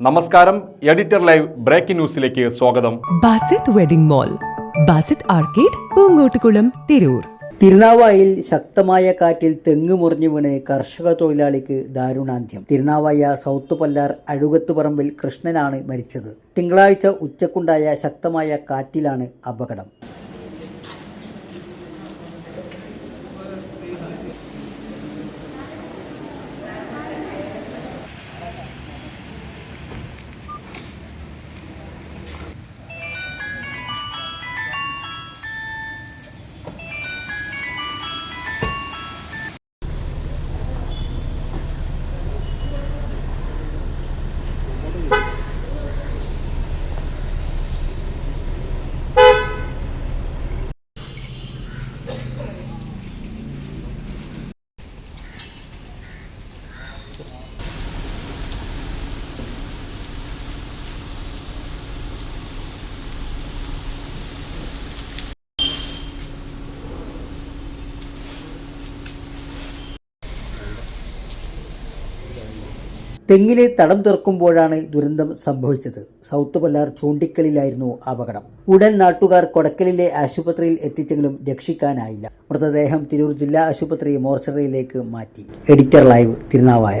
നമസ്കാരം editor live breaking ന്യൂസിലേക്ക് സ്വാഗതം. Basith wedding mall Basith arcade Poonkottukulam Tirur. തിരുനാവായിൽ ശക്തമായ കാറ്റിൽ തെങ്ങ് മുറിഞ്ഞു വീണ് കർഷക തൊഴിലാളിക്ക് ദാരുണാന്ത്യം. തിരുനാവായ സൗത്ത് പല്ലാർ അഴുകത്തുപറമ്പിൽ കൃഷ്ണനാണ് മരിച്ചത്. തിങ്കളാഴ്ച ഉച്ചക്കുണ്ടായ ശക്തമായ കാറ്റിലാണ് അപകടം. തെങ്ങിന് തടം തുറക്കുമ്പോഴാണ് ദുരന്തം സംഭവിച്ചത്. സൗത്ത് പല്ലാർ ചൂണ്ടിക്കലിലായിരുന്നു അപകടം. ഉടൻ നാട്ടുകാർ കൊടക്കലിലെ ആശുപത്രിയിൽ എത്തിച്ചെങ്കിലും രക്ഷിക്കാനായില്ല. മൃതദേഹം തിരൂർ ജില്ലാ ആശുപത്രി മോർച്ചറിയിലേക്ക് മാറ്റി. Editor live Thirunavaya.